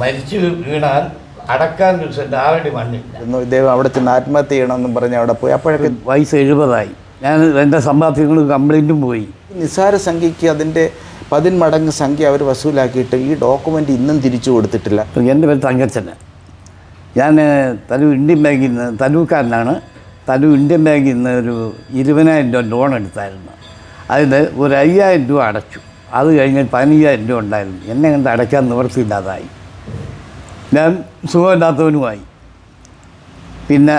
മരിച്ചു വീണാൽ അടക്കാൻ ആരുടെ മണ്ണിൽ മണ്ണില്ല. ഇദ്ദേഹം അവിടെ ചെന്ന് ആത്മഹത്യ ചെയ്യണമെന്നും പറഞ്ഞ് അവിടെ പോയി. അപ്പോഴൊക്കെ വയസ്സ് എഴുപതായി. ഞാൻ എന്റെ സമ്പാദ്യങ്ങൾ കംപ്ലൈന്റും പോയി. നിസ്സാര സംഖ്യയ്ക്ക് അതിന്റെ പതിന്മടങ്ങ് സംഖ്യ അവർ വസൂലാക്കിയിട്ട് ഈ ഡോക്യുമെന്റ് ഇന്നും തിരിച്ചു കൊടുത്തിട്ടില്ല. എന്റെ പേര് തങ്കച്ചന് ഞാൻ തലു ഇന്ത്യൻ ബാങ്കിൽ നിന്ന് തലൂക്കാരനാണ് തലു ഇന്ത്യൻ ബാങ്കിൽ നിന്ന് ഒരു ഇരുപതിനായിരം രൂപ ലോൺ എടുത്തായിരുന്നു. അതിൽ ഒരു അയ്യായിരം രൂപ അടച്ചു. അത് കഴിഞ്ഞ് പതിനയ്യായിരം രൂപ ഉണ്ടായിരുന്നു. എന്നെ കണ്ട് അടയ്ക്കാൻ നിവർത്തിയില്ലാതായി ഞാൻ സുഖമില്ലാത്തവനുമായി. പിന്നെ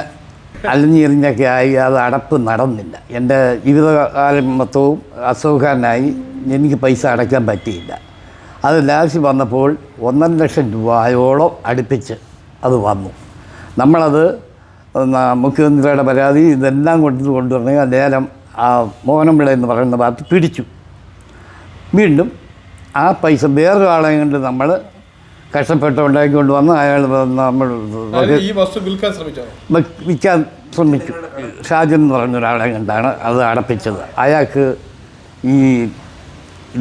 അലഞ്ഞിറിഞ്ഞൊക്കെ ആയി അത് അടപ്പ് നടന്നില്ല. എന്റെ ജീവിതകാലം മൊത്തവും അസുഖക്കാരനായി എനിക്ക് പൈസ അടയ്ക്കാൻ പറ്റിയില്ല. അത് ലാസ്റ്റ് വന്നപ്പോൾ ഒന്നര ലക്ഷം രൂപയോളം അടുപ്പിച്ച് അത് വന്നു. നമ്മളത് മുഖ്യമന്ത്രിയുടെ പരാതി ഇതെല്ലാം കൊണ്ടു കൊണ്ടുവന്ന് ലേലം ആ മോഹനമ്പിള എന്ന് പറയുന്ന ഭാഗത്ത് പിടിച്ചു. വീണ്ടും ആ പൈസ വേറൊരാളെ കൊണ്ട് നമ്മൾ കഷ്ടപ്പെട്ട് ഉണ്ടാക്കിക്കൊണ്ട് വന്ന് അയാൾ നമ്മൾ ഈ വസ്തു വിൽക്കാൻ ശ്രമിച്ചോ? വിൽക്കാൻ ശ്രമിച്ചു ഷാജൻ എന്ന് പറഞ്ഞ ഒരാളെ കണ്ടാണ് അത് അടപ്പിച്ചത്. അയാൾക്ക് ഈ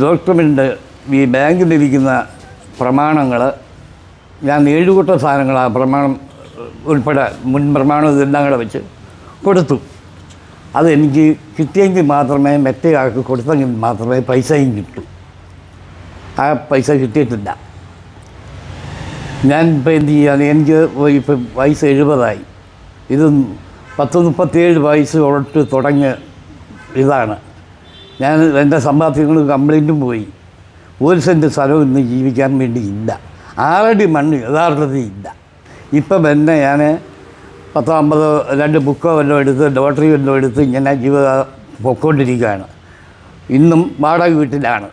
ഡോക്യുമെന്റ് ഈ ബാങ്കിലിരിക്കുന്ന പ്രമാണങ്ങൾ ഞാൻ ഏഴുകൂട്ട സാധനങ്ങൾ ആ പ്രമാണം ഉൾപ്പെടെ മുൻ പ്രമാണം ഇതെല്ലാം കൂടെ വെച്ച് കൊടുത്തു. അതെനിക്ക് കിട്ടിയെങ്കിൽ മാത്രമേ മറ്റേയാൾക്ക് കൊടുത്തെങ്കിൽ മാത്രമേ പൈസയും കിട്ടൂ. ആ പൈസ കിട്ടിയിട്ടില്ല. ഞാൻ ഇപ്പോൾ എന്ത് ചെയ്യാൻ എനിക്ക് ഇപ്പം വയസ്സ് എഴുപതായി. ഇത് പത്ത് മുപ്പത്തിയേഴ് വയസ്സ് തൊട്ട് തുടങ്ങിയ ഇതാണ്. ഞാൻ എന്റെ സമ്പാദ്യങ്ങൾ കംപ്ലൈന്റും പോയി. ഒരു സെന്റ് സ്ഥലവും ഇന്ന് ജീവിക്കാൻ വേണ്ടി ഇല്ല. ആറടി മണ്ണ് യഥാർത്ഥത്തിൽ ഇല്ല. ഇപ്പം എന്നെ ഞാൻ പത്തോ അമ്പതോ രണ്ട് ബുക്കോ വല്ലതും എടുത്ത് ലോട്ടറി വല്ലതും എടുത്ത് ഇങ്ങനെ ജീവിതം പൊക്കോണ്ടിരിക്കുകയാണ്. ഇന്നും വാടക വീട്ടിലാണ്.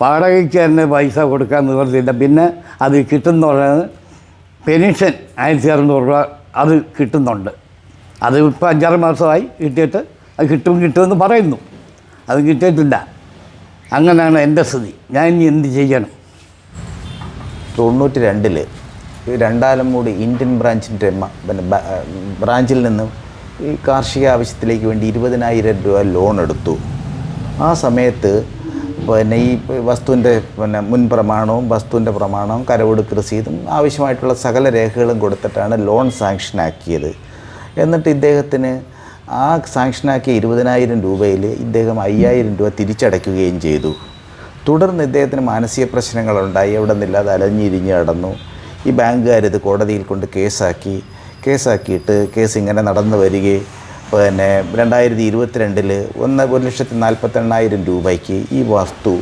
വാടകയ്ക്ക് തന്നെ പൈസ കൊടുക്കാൻ നിവർത്തിയില്ല പിന്നെ അത് കിട്ടുന്ന പറയുന്നത് പെൻഷൻ ആയിരത്തി അറുന്നൂറ് രൂപ അത് കിട്ടുന്നുണ്ട്. അത് ഇപ്പോൾ അഞ്ചാറ് മാസമായി കിട്ടിയിട്ട് അത് കിട്ടും കിട്ടുമെന്ന് പറയുന്നു. അത് കിട്ടിയിട്ടില്ല. അങ്ങനെയാണ് എന്റെ സ്ഥിതി. ഞാൻ ഇനി എന്ത് ചെയ്യണം? തൊണ്ണൂറ്റി രണ്ടിൽ രണ്ടാലമ്മൂടി ഇന്ത്യൻ ബ്രാഞ്ചിന്റെ പിന്നെ ബ്രാഞ്ചിൽ നിന്നും ഈ കാർഷിക ആവശ്യത്തിലേക്ക് വേണ്ടി ഇരുപതിനായിരം രൂപ ലോൺ എടുത്തു. ആ സമയത്ത് പിന്നെ ഈ വസ്തുവിന്റെ പിന്നെ മുൻ പ്രമാണവും വസ്തുവിന്റെ പ്രമാണവും കരവൊടുക്ക് രസീതും ആവശ്യമായിട്ടുള്ള സകല രേഖകളും കൊടുത്തിട്ടാണ് ലോൺ സാങ്ഷനാക്കിയത്. എന്നിട്ട് ഇദ്ദേഹത്തിന് ആ സാങ്ഷനാക്കിയ ഇരുപതിനായിരം രൂപയിൽ ഇദ്ദേഹം അയ്യായിരം രൂപ തിരിച്ചടയ്ക്കുകയും ചെയ്തു. തുടർന്ന് ഇദ്ദേഹത്തിന് മാനസിക പ്രശ്നങ്ങളുണ്ടായി. എവിടെ നിന്നില്ലാതെ അലഞ്ഞിരിഞ്ഞ് നടന്നു. ഈ ബാങ്കുകാരിത് കോടതിയിൽ കൊണ്ട് കേസാക്കി. കേസാക്കിയിട്ട് കേസ് ഇങ്ങനെ നടന്നു വരികയും പിന്നെ രണ്ടായിരത്തി ഇരുപത്തിരണ്ടിൽ ഒന്ന് ഒരു ലക്ഷത്തി നാൽപ്പത്തെണ്ണായിരം രൂപയ്ക്ക് ഈ വസ്തു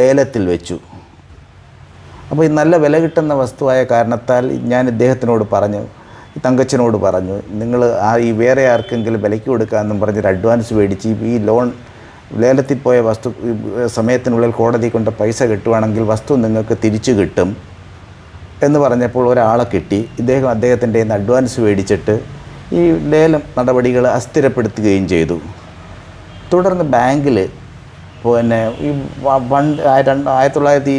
ലേലത്തിൽ വെച്ചു. അപ്പോൾ ഈ നല്ല വില കിട്ടുന്ന വസ്തുവായ കാരണത്താൽ ഞാൻ ഇദ്ദേഹത്തിനോട് പറഞ്ഞു തങ്കച്ചനോട് പറഞ്ഞു നിങ്ങൾ ആ ഈ വേറെ ആർക്കെങ്കിലും വിലയ്ക്ക് കൊടുക്കാമെന്നും പറഞ്ഞൊരു അഡ്വാൻസ് മേടിച്ച് ഈ ലോൺ ലേലത്തിൽ പോയ വസ്തു സമയത്തിനുള്ളിൽ കോടതി കൊണ്ട് പൈസ കിട്ടുവാണെങ്കിൽ വസ്തു നിങ്ങൾക്ക് തിരിച്ചു കിട്ടും എന്ന് പറഞ്ഞപ്പോൾ ഒരാളെ കിട്ടി. ഇദ്ദേഹം അദ്ദേഹത്തിന്റെ അഡ്വാൻസ് മേടിച്ചിട്ട് ഈ ലേലം നടപടികൾ അസ്ഥിരപ്പെടുത്തുകയും ചെയ്തു. തുടർന്ന് ബാങ്കിൽ പിന്നെ ഈ പണ്ട് ആയിരത്തി തൊള്ളായിരത്തി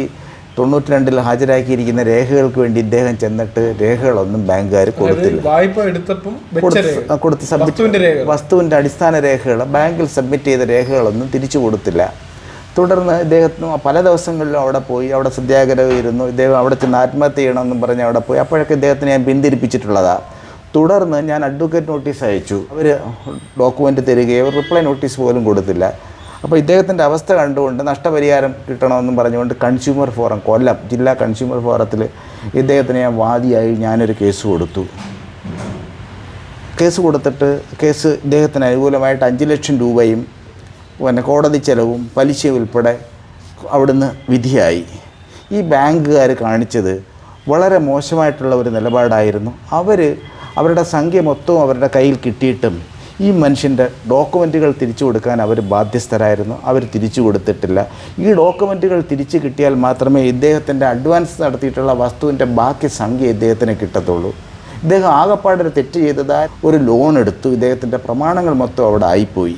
തൊണ്ണൂറ്റി രണ്ടിൽ ഹാജരാക്കിയിരിക്കുന്ന രേഖകൾക്ക് വേണ്ടി ഇദ്ദേഹം ചെന്നിട്ട് രേഖകളൊന്നും ബാങ്കുകാർ കൊടുത്തില്ല. വായ്പ എടുത്തപ്പം കൊടുത്ത് സബ്മിറ്റ് വസ്തുവിന്റെ അടിസ്ഥാന രേഖകൾ ബാങ്കിൽ സബ്മിറ്റ് ചെയ്ത രേഖകളൊന്നും തിരിച്ചു കൊടുത്തില്ല. തുടർന്ന് ഇദ്ദേഹത്തിന് പല ദിവസങ്ങളിലും അവിടെ പോയി അവിടെ സത്യാഗ്രഹം ഇരുന്നു. ഇദ്ദേഹം അവിടെ ചെന്ന് ആത്മഹത്യ ചെയ്യണമെന്നും പറഞ്ഞ് അവിടെ പോയി. അപ്പോഴൊക്കെ ഇദ്ദേഹത്തിന് ഞാൻ പിന്തിരിപ്പിച്ചിട്ടുള്ളതാണ് തുടർന്ന് ഞാൻ അഡ്വക്കേറ്റ് നോട്ടീസ് അയച്ചു. അവർ ഡോക്യുമെന്റ് തരികയോ റിപ്ലൈ നോട്ടീസ് പോലും കൊടുത്തില്ല. അപ്പോൾ ഇദ്ദേഹത്തിന്റെ അവസ്ഥ കണ്ടുകൊണ്ട് നഷ്ടപരിഹാരം കിട്ടണമെന്നും പറഞ്ഞുകൊണ്ട് കൺസ്യൂമർ ഫോറം കൊല്ലം ജില്ലാ കൺസ്യൂമർ ഫോറത്തിൽ ഇദ്ദേഹത്തിന് ഞാൻ വാദിയായി ഞാനൊരു കേസ് കൊടുത്തു. കേസ് കൊടുത്തിട്ട് കേസ് ഇദ്ദേഹത്തിന് അനുകൂലമായിട്ട് അഞ്ച് ലക്ഷം രൂപയും പിന്നെ കോടതി ചെലവും പലിശയും ഉൾപ്പെടെ അവിടുന്ന് വിധിയായി. ഈ ബാങ്കുകാർ കാണിച്ചത് വളരെ മോശമായിട്ടുള്ള ഒരു നിലപാടായിരുന്നു. അവർ അവരുടെ സംഖ്യ മൊത്തവും അവരുടെ കയ്യിൽ കിട്ടിയിട്ടും ഈ മനുഷ്യന്റെ ഡോക്യുമെന്റുകൾ തിരിച്ചു കൊടുക്കാൻ അവർ ബാധ്യസ്ഥരായിരുന്നു. അവർ തിരിച്ചു കൊടുത്തിട്ടില്ല. ഈ ഡോക്യുമെന്റുകൾ തിരിച്ചു കിട്ടിയാൽ മാത്രമേ ഇദ്ദേഹത്തിന്റെ അഡ്വാൻസ് നടത്തിയിട്ടുള്ള വസ്തുവിന്റെ ബാക്കി സംഖ്യ ഇദ്ദേഹത്തിന് കിട്ടത്തുള്ളൂ. ഇദ്ദേഹം ആകപ്പാടൊരു തെറ്റ് ചെയ്തതായി ഒരു ലോൺ എടുത്തു. ഇദ്ദേഹത്തിന്റെ പ്രമാണങ്ങൾ മൊത്തം അവിടെ ആയിപ്പോയി.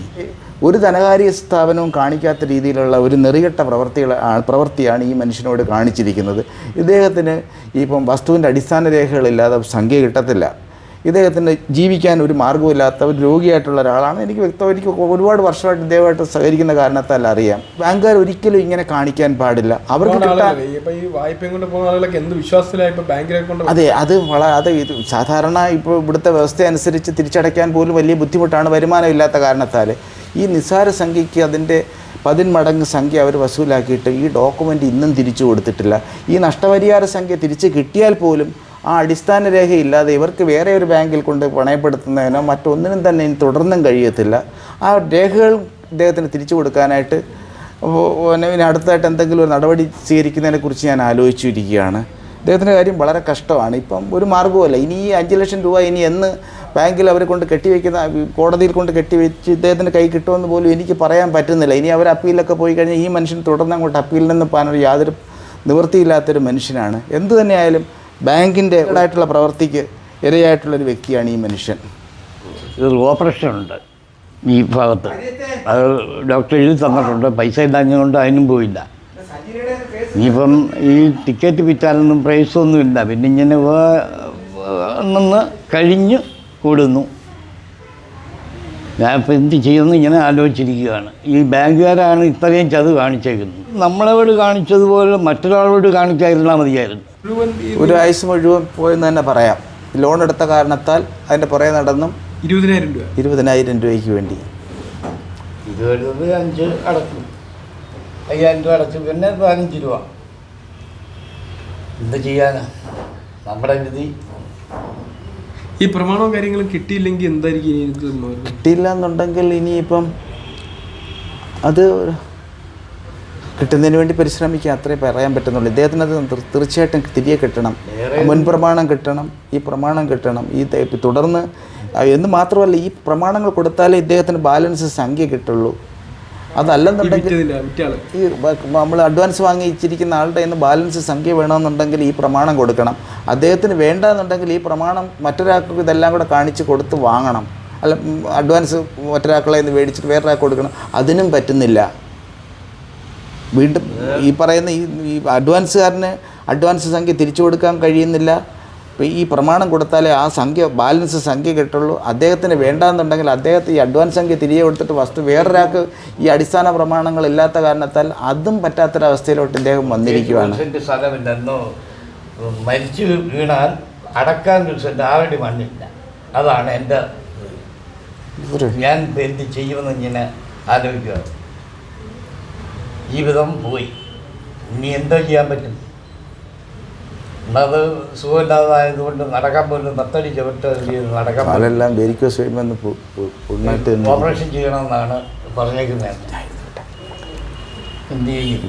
ഒരു ധനകാര്യ സ്ഥാപനവും കാണിക്കാത്ത രീതിയിലുള്ള ഒരു നെറികെട്ട പ്രവർത്തികൾ പ്രവൃത്തിയാണ് ഈ മനുഷ്യനോട് കാണിച്ചിരിക്കുന്നത്. ഇദ്ദേഹത്തിന് ഇപ്പം വസ്തുവിന്റെ അടിസ്ഥാന രേഖകളില്ലാതെ സംഖ്യ കിട്ടത്തില്ല. ഇദ്ദേഹത്തിന് ജീവിക്കാൻ ഒരു മാർഗമില്ലാത്ത ഒരു രോഗിയായിട്ടുള്ള ഒരാളാണ്. എനിക്ക് വ്യക്തം എനിക്ക് ഒരുപാട് വർഷമായിട്ട് ഇദ്ദേഹമായിട്ട് സഹകരിക്കുന്ന കാരണത്താൽ അറിയാം. ബാങ്കുകാർ ഒരിക്കലും ഇങ്ങനെ കാണിക്കാൻ പാടില്ല. അവർക്ക് അതെ അത് വളരെ അത് ഇത് സാധാരണ ഇപ്പോൾ ഇവിടുത്തെ വ്യവസ്ഥ അനുസരിച്ച് തിരിച്ചടയ്ക്കാൻ പോലും വലിയ ബുദ്ധിമുട്ടാണ് വരുമാനമില്ലാത്ത കാരണത്താൽ. ഈ നിസ്സാര സംഖ്യയ്ക്ക് അതിന്റെ പതിന്മടങ്ങ് സംഖ്യ അവർ വസൂലാക്കിയിട്ട് ഈ ഡോക്യുമെന്റ് ഇന്നും തിരിച്ചു കൊടുത്തിട്ടില്ല. ഈ നഷ്ടപരിഹാര സംഖ്യ തിരിച്ച് കിട്ടിയാൽ പോലും ആ അടിസ്ഥാന രേഖ ഇല്ലാതെ ഇവർക്ക് വേറെ ഒരു ബാങ്കിൽ കൊണ്ട് പണയപ്പെടുത്തുന്നതിനോ മറ്റൊന്നിനും തന്നെ ഇനി തുടർന്നും കഴിയത്തില്ല. ആ രേഖകൾ അദ്ദേഹത്തിന് തിരിച്ചു കൊടുക്കാനായിട്ട് പിന്നെ ഇനി അടുത്തായിട്ട് എന്തെങ്കിലും ഒരു നടപടി സ്വീകരിക്കുന്നതിനെ കുറിച്ച് ഞാൻ ആലോചിച്ചിരിക്കുകയാണ്. അദ്ദേഹത്തിന്റെ കാര്യം വളരെ കഷ്ടമാണ്. ഇപ്പം ഒരു മാർഗവുമല്ല. ഇനി ഈ അഞ്ച് ലക്ഷം രൂപ ഇനി എന്ന് ബാങ്കിൽ അവരെ കൊണ്ട് കെട്ടിവെക്കുന്ന കോടതിയിൽ കൊണ്ട് കെട്ടിവെച്ച് ഇദ്ദേഹത്തിന്റെ കൈ കിട്ടുമെന്ന് പോലും എനിക്ക് പറയാൻ പറ്റുന്നില്ല. ഇനി അവർ അപ്പീലൊക്കെ പോയി കഴിഞ്ഞാൽ ഈ മനുഷ്യൻ തുടർന്ന് അങ്ങോട്ട് അപ്പീലിൽ നിന്ന് പോകാനൊരു യാതൊരു നിവൃത്തിയില്ലാത്തൊരു മനുഷ്യനാണ്. എന്തു തന്നെയായാലും ബാങ്കിന്റെ ആയിട്ടുള്ള പ്രവൃത്തിക്ക് ഇരയായിട്ടുള്ളൊരു വ്യക്തിയാണ് ഈ മനുഷ്യൻ. ഇതൊരു ഓപ്പറേഷൻ ഉണ്ട് ഈ ഭാഗത്ത്. അത് ഡോക്ടർ എഴുതി തന്നിട്ടുണ്ട്. പൈസ ഇല്ലാഞ്ഞുകൊണ്ട് അതിനും പോയില്ല. ഇനിയിപ്പം ഈ ടിക്കറ്റ് വിറ്റാലൊന്നും പ്രൈസൊന്നും ഇല്ല പിന്നെ ഇങ്ങനെ നിന്ന് കഴിഞ്ഞ് കൂടുന്നു. ഞാൻ ഇപ്പം എന്ത് ചെയ്യുമെന്ന് ഇങ്ങനെ ആലോചിച്ചിരിക്കുകയാണ്. ഈ ബാങ്കുകാരാണ് ഇത്രയും ചത് കാണിച്ചേക്കുന്നത്. നമ്മളോട് കാണിച്ചതുപോലെ മറ്റൊരാളോട് കാണിച്ചായിരുന്നാൽ മതിയായിരുന്നു. ഒരു ആയുസ് മുഴുവൻ പോയെന്ന് തന്നെ പറയാം. ലോൺ എടുത്ത കാരണത്താൽ അതിന്റെ പുറകെ നടന്നും ഇരുപതിനായിരം രൂപ. ഇരുപതിനായിരം രൂപയ്ക്ക് വേണ്ടി. അഞ്ച് അടക്കും അയ്യായിരം രൂപ അടച്ചു. പിന്നെ പതിനഞ്ച് രൂപ. എന്ത് ചെയ്യാനാ? നമ്മുടെ വിധി. ഈ പ്രമാണവും കാര്യങ്ങളും കിട്ടിയില്ലെങ്കിൽ എന്തായിരിക്കും? കിട്ടിയില്ല എന്നുണ്ടെങ്കിൽ ഇനിയിപ്പം അത് കിട്ടുന്നതിന് വേണ്ടി പരിശ്രമിക്കുക അത്രേ പറയാൻ പറ്റുന്നുള്ളൂ. ഇദ്ദേഹത്തിന് അത് തീർ- തീർച്ചയായിട്ടും തിരികെ കിട്ടണം. മുൻ പ്രമാണം കിട്ടണം ഈ പ്രമാണം കിട്ടണം. ഈ തുടർന്ന് എന്ന് മാത്രമല്ല ഈ പ്രമാണങ്ങൾ കൊടുത്താലേ ഇദ്ദേഹത്തിന് ബാലൻസ് സംഖ്യ കിട്ടുള്ളൂ. അതല്ലെന്നുണ്ടെങ്കിൽ ഈ നമ്മൾ അഡ്വാൻസ് വാങ്ങിച്ചിരിക്കുന്ന ആളുടെ ഇന്ന് ബാലൻസ് സംഖ്യ വേണമെന്നുണ്ടെങ്കിൽ ഈ പ്രമാണം കൊടുക്കണം. അദ്ദേഹത്തിന് വേണ്ടെന്നുണ്ടെങ്കിൽ ഈ പ്രമാണം മറ്റൊരാൾക്ക് ഇതെല്ലാം കൂടെ കാണിച്ച് കൊടുത്ത് വാങ്ങണം. അല്ല അഡ്വാൻസ് മറ്റൊരാൾക്കളെ നിന്ന് മേടിച്ചിട്ട് വേറൊരാൾക്ക് കൊടുക്കണം. അതിനും പറ്റുന്നില്ല. വീണ്ടും ഈ പറയുന്ന ഈ ഈ അഡ്വാൻസുകാരന് അഡ്വാൻസ് സംഖ്യ തിരിച്ചു കൊടുക്കാൻ കഴിയുന്നില്ല. ഇപ്പം ഈ പ്രമാണം കൊടുത്താലേ ആ സംഖ്യ ബാലൻസ് സംഖ്യ കിട്ടുള്ളൂ. അദ്ദേഹത്തിന് വേണ്ടാന്നുണ്ടെങ്കിൽ അദ്ദേഹത്തെ ഈ അഡ്വാൻസ് സംഖ്യ തിരികെ കൊടുത്തിട്ട് വസ്തു വേറൊരാൾക്ക് ഈ അടിസ്ഥാന പ്രമാണങ്ങൾ ഇല്ലാത്ത കാരണത്താൽ അതും പറ്റാത്തൊരവസ്ഥയിലോട്ട് ഇദ്ദേഹം വന്നിരിക്കുകയാണ് മരിച്ചു വീണാൽ അടക്കാൻ ആരുടെ മണ്ണില്ല. അതാണ് എന്റെ ഞാൻ എന്ത് ചെയ്യുമെന്ന് ഇങ്ങനെ ആലോചിക്കുക. ജീവിതം പോയി. ഇനി എന്തോ ചെയ്യാൻ പറ്റും? അത് സുഖമില്ലാതായതുകൊണ്ട് നടക്കാൻ പോലും നത്തടി ചവിട്ട് നടക്കാൻ വെരിക്കോസ് വരുമെന്ന് ഓപ്പറേഷൻ ചെയ്യണമെന്നാണ് പറഞ്ഞേക്കുന്നത്. എന്ത് ചെയ്യും?